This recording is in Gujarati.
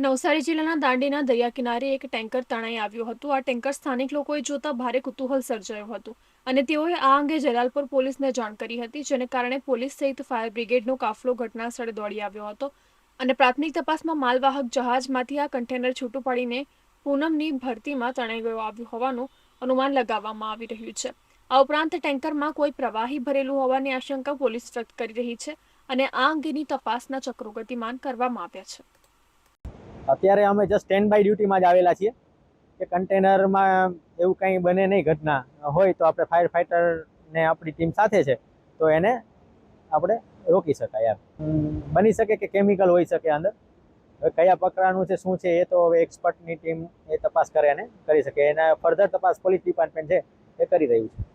નવસારી જિલ્લાના દાંડીના દરિયા કિનારે એક ટેન્કર તણાઈ આવ્યું હતું. આ ટેન્કર સ્થાનિક લોકોએ જોતા ભારે કુતૂહલ સર્જાયું હતું અને તેઓએ આ અંગે જલાલપુર પોલીસને જાણ કરી હતી, જેને કારણે પોલીસ સહિત ફાયર બ્રિગેડનો કાફલો ઘટના સ્થળે દોડી આવ્યો હતો અને પ્રાથમિક તપાસમાં માલવાહક જહાજમાંથી આ કન્ટેનર છૂટું પડીને પૂનમની ભરતીમાં તણાઈ ગયો આવ્યું હોવાનું અનુમાન લગાવવામાં આવી રહ્યું છે. આ ઉપરાંત ટેન્કરમાં કોઈ પ્રવાહી ભરેલું હોવાની આશંકા પોલીસ વ્યક્ત કરી રહી છે અને આ અંગેની તપાસના ચક્રો ગતિમાન કરવામાં આવ્યા છે. અત્યારે અમે જસ્ટ સ્ટેન્ડ બાય ડ્યુટીમાં જ આવેલા છીએ. કે કન્ટેનરમાં એવું કંઈ બને નહીં ઘટના હોય તો આપણે ફાયર ફાઇટરને આપણી ટીમ સાથે છે, તો એને આપણે રોકી શકાય એમ. બની શકે કે કેમિકલ હોઈ શકે અંદર. હવે કયા પ્રકારનું છે, શું છે, એ તો હવે એક્સપર્ટની ટીમ એ તપાસ કરે અને કરી શકે. એના ફર્ધર તપાસ પોલીસ ડિપાર્ટમેન્ટ છે, એ કરી રહ્યું છે.